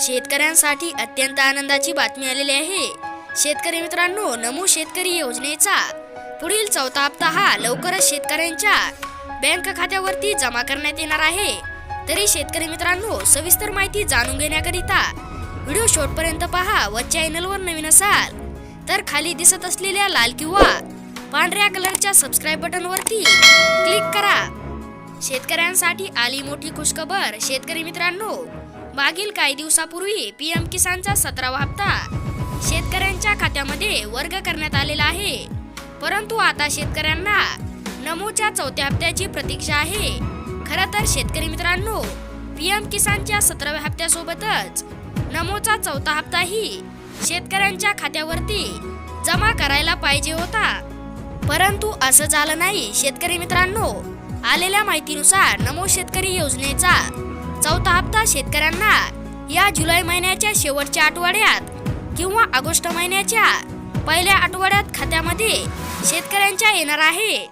शेतकऱ्यांसाठी अत्यंत आनंदाची बातमी आलेली आहे. शेतकरी मित्रांनो नमो शेतकरी योजनेचा पुढील चौथा हप्ता हा लवकरच शेतकऱ्यांच्या बँक खात्यावरती जमा करण्यात येणार आहे. तरी शेतकरी मित्रांनो सविस्तर माहिती जाणून घेण्याकरिता व्हिडिओ शेवटपर्यंत पहा व चॅनलवर नवीन असाल तर खाली दिसत असलेल्या लाल किंवा पांढऱ्या कलरच्या सबस्क्राईब बटनवरती क्लिक करा. शेतकऱ्यांसाठी आली मोठी खुशखबर. शेतकरी मित्रांनो मागील काही दिवसापूर्वी पीएम किसानचा सतरावा हप्ता शेतकऱ्यांच्या खात्यामध्ये वर्ग करण्यात आलेला आहे. परंतु आता शेतकऱ्यांना नमोच्या चौथ्या हप्त्याची प्रतीक्षा आहे. खर तर शेतकरी मित्रांनो पीएम किसानच्या सतराव्या हप्त्यासोबतच नमोचा चौथा हप्ताही शेतकऱ्यांच्या खात्यावरती जमा करायला पाहिजे होता. परंतु असं झालं नाही शेतकरी मित्रांनो. आलेल्या माहितीनुसार नमो शेतकरी योजनेचा चौथा हप्ता शेतकऱ्यांना या जुलै महिन्याच्या शेवटच्या आठवड्यात किंवा ऑगस्ट महिन्याच्या पहिल्या आठवड्यात खात्यामध्ये शेतकऱ्यांच्या येणार आहे.